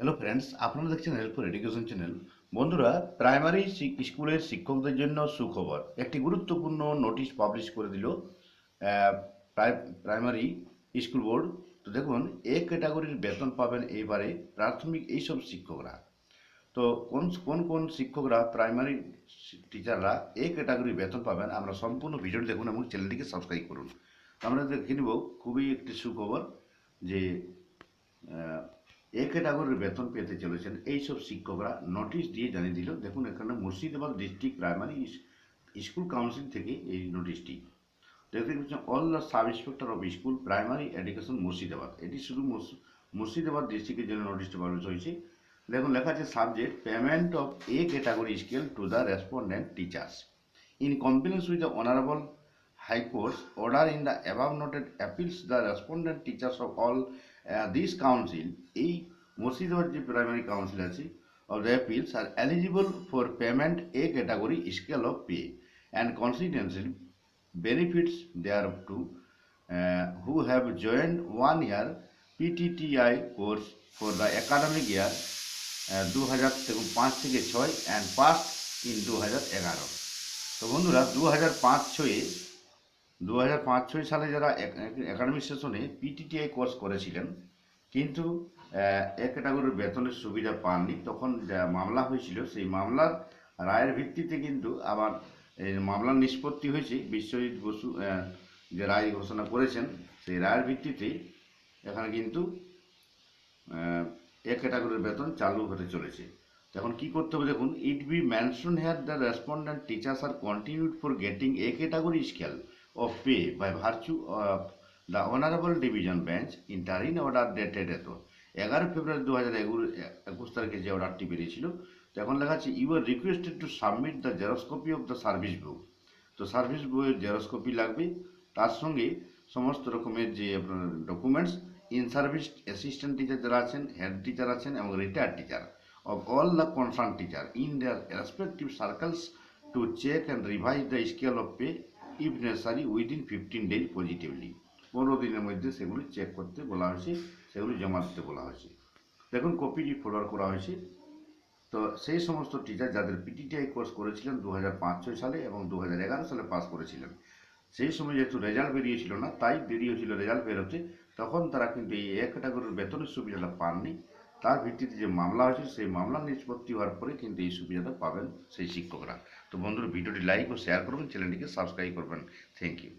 Hello friends আপনারা দেখছেন help for education channel বন্ধুরা প্রাইমারি স্কুলের শিক্ষকদের জন্য সুখবর। একটি গুরুত্বপূর্ণ নোটিশ পাবলিশ করে দিল প্রাই- প্রাইমারি স্কুল বোর্ড তো দেখুন এ ক্যাটাগরির বেতন পাবেন এইবারে প্রাথমিক এইসব শিক্ষকরা। তো কোন কোন কোন শিক্ষকরা প্রাইমারি টিচাররা এ ক্যাটাগরির বেতন পাবেন, আমরা সম্পূর্ণ ভিডিওটি দেখুন এবং চ্যানেলটিকে সাবস্ক্রাইব করুন। আমরা দেখে নিব, খুবই একটি সুখবর যে এ ক্যাটাগরির বেতন পেতে চলেছেন এইসব শিক্ষকরা। নোটিশ দিয়ে জানিয়ে দিল, দেখুন, এখানে Murshidabad district primary school council থেকে এই নোটিশটি। দেখতে পাচ্ছেন, all the sub inspector of school primary education Murshidabad. এটি শুধু মুর্শি- মুর্শিদাবাদ ডিস্ট্রিক্টের জন্য নোটিশটা পাবলিশ হয়েছে। দেখুন, লেখা আছে, subject payment of A category scale to the respondent teachers. In compliance with the honourable High Court's order in the above noted appeals the respondent teachers of all uh, this council এই Murshidabad primary council আছে of the appeals are eligible for payment A category scale of pay and consequently benefits thereto uh, who have joined one year PTTI course for the academic year দু হাজার থেকে পাঁচ থেকে ছয় and pass in দু হাজার এগারো তো বন্ধুরা দু হাজার পাঁচ ছয়ে দু হাজার পাঁচ ছয় সালে যারা একাডেমিক সেশনে পিটিটিআই কোর্স করেছিলেন, কিন্তু এক ক্যাটাগরির বেতনের সুবিধা পাননি, তখন মামলা হয়েছিল, সেই মামলার রায়ের ভিত্তিতে কিন্তু আবার মামলার নিষ্পত্তি হয়েছে। বিশ্বজিৎ বসু যে রায় ঘোষণা করেছেন, সেই রায়ের ভিত্তিতে এখানে কিন্তু এক ক্যাটাগরির বেতন চালু হতে চলেছে। এখন কি করতে হবে দেখুন, it be mention here the respondent teachers are continued for getting A category scale. Of pay by virtue of the Honorable Division Bench interim order dated এত। এগারো ফেব্রুয়ারি দু হাজার একুশ তারিখে যে অর্ডারটি বেরিয়েছিল তখন লেখা আছে you are requested to submit the xerox copy of the service book তো সার্ভিস বইয়ের জেরক্সকপি লাগবে। তার সঙ্গে সমস্ত রকমের যে আপনার documents in service assistant teacher যারা আছেন হেড টিচার আছেন এবং retired teacher of all the concerned teacher in their respective circles to check and revise the scale of pay if necessary within fifteen days positively পনেরো দিনের মধ্যে সেগুলি check করতে বলা হয়েছে, সেগুলি জমা দিতে বলা হয়েছে। দেখুন কপিটি ফরওয়ার্ড করা হয়েছে। তো সেই সমস্ত টিচার যাদের পিটিটিআই কোর্স করেছিলেন দু হাজার সালে এবং দু হাজার এগারো সালে পাস করেছিলেন, সেই সময় যেহেতু রেজাল্ট বেরিয়েছিল না, তাই দেরি হয়েছিল রেজাল্ট বেরোতে, তখন তারা কিন্তু এই এক ক্যাটাগরির বেতনের সুবিধাটা পাননি। তার ভিত্তিতে যে মামলা হয়েছে, সেই মামলা নিষ্পত্তি হওয়ার পরে কিন্তু এই সুবিধাটা পাবেন সেই শিক্ষকরা। তো বন্ধুরা, ভিডিওটি লাইক ও শেয়ার করবেন চ্যানেলটিকে সাবস্ক্রাইব করবেন। Thank you